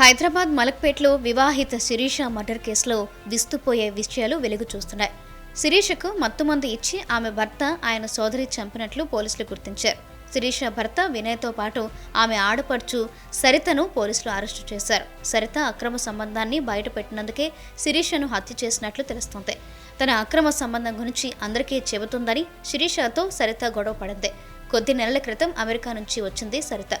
హైదరాబాద్ మలక్పేట్లో వివాహిత శిరీష మర్డర్ కేసులో విస్తుపోయే విషయాలు వెలుగు చూస్తున్నాయి. శిరీషకు మత్తుమందు ఇచ్చి ఆమె భర్త ఆయన సోదరి చంపినట్లు పోలీసులు గుర్తించారు. శిరీష భర్త వినయ్తో పాటు ఆమె ఆడపడుచు సరితను పోలీసులు అరెస్టు చేశారు. సరిత అక్రమ సంబంధాన్ని బయటపెట్టినందుకే శిరీషను హత్య చేసినట్లు తెలుస్తోంది. తన అక్రమ సంబంధం గురించి అందరికీ చెబుతుందని శిరీషతో సరిత గొడవ పడింది. కొద్ది నెలల క్రితం అమెరికా నుంచి వచ్చింది సరిత.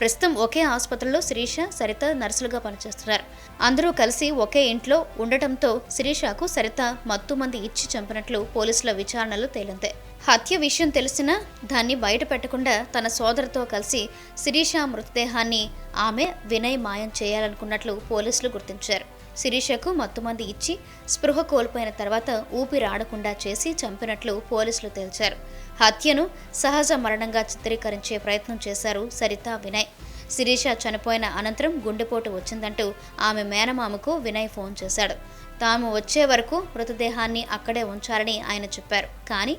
ప్రస్తుతం ఒకే ఆసుపత్రిలో శిరీష సరిత నర్సులుగా పనిచేస్తున్నారు. అందరూ కలిసి ఒకే ఇంట్లో ఉండటంతో శిరీషకు సరిత మత్తు మంది ఇచ్చి చంపినట్లు పోలీసుల విచారణలో తేలిందే. హత్య విషయం తెలిసినా దాన్ని బయట పెట్టకుండా తన సోదరుతో కలిసి శిరీష మృతదేహాన్ని ఆమె వినయ్ మాయం చేయాలనుకున్నట్లు పోలీసులు గుర్తించారు. శిరీషకు మత్తుమంది ఇచ్చి స్పృహ కోల్పోయిన తర్వాత ఊపిరాడకుండా చేసి చంపినట్లు పోలీసులు తేల్చారు. హత్యను సహజ మరణంగా చిత్రీకరించే ప్రయత్నం చేశారు సరిత వినయ్. శిరీష చనిపోయిన అనంతరం గుండెపోటు వచ్చిందంటూ ఆమె మేనమామకు వినయ్ ఫోన్ చేశాడు. తాము వచ్చే వరకు మృతదేహాన్ని అక్కడే ఉంచాలని ఆయన చెప్పారు. కానీ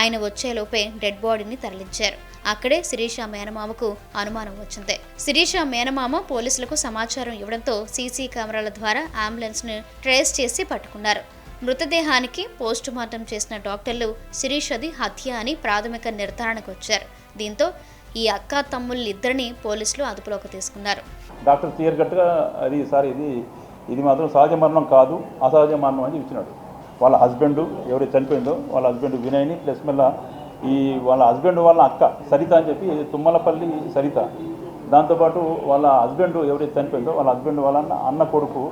ఆయన వచ్చేలోపే డెడ్ బాడీని తరలించారు. అక్కడే శిరీష మేనమామకు అనుమానం వచ్చింది. శిరీష మేనమామ పోలీసులకు సమాచారం ఇవ్వడంతో సీసీ కెమెరాల ద్వారా అంబులెన్స్ను ట్రేస్ చేసి పట్టుకున్నారు. మృతదేహానికి పోస్టుమార్టం చేసిన డాక్టర్లు శిరీషది హత్య అని ప్రాథమిక నిర్ధారణకు వచ్చారు. దీంతో ఈ అక్క తమ్ముళ్ళిద్దరిని పోలీసులు అదుపులోకి తీసుకున్నారు. డాక్టర్ క్లియర్ కట్గా అది సార్ ఇది ఇది మాత్రం సహజ మరణం కాదు అసహజ మరణం అని ఇచ్చినాడు వాళ్ళ హస్బెండ్ ఎవరైతే చనిపోయిందో వాళ్ళ హస్బెండ్ వినయ్ని ప్లస్ మళ్ళీ ఈ వాళ్ళ హస్బెండ్ వాళ్ళ అక్క సరిత అని చెప్పి తుమ్మలపల్లి సరిత. దాంతోపాటు వాళ్ళ హస్బెండ్ ఎవరైతే చనిపోయిందో వాళ్ళ హస్బెండ్ వాళ్ళ అన్న కొడుకు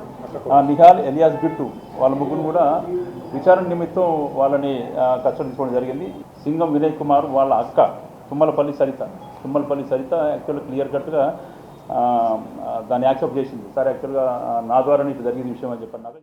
నిహాల్ ఎలియాస్ బిట్టు వాళ్ళ ముగ్గురు కూడా విచారణ నిమిత్తం వాళ్ళని కస్టడీ తీసుకోవడం జరిగింది. సింగం వినయ్ కుమార్ వాళ్ళ అక్క తుమ్మలపల్లి సరిత. తుమ్మలపల్లి సరిత యాక్చువల్గా క్లియర్ కట్గా దాన్ని యాక్సెప్ట్ చేసింది. సార్ యాక్చువల్గా నా ద్వారా నీకు జరిగిన విషయం అని చెప్పారు నాకు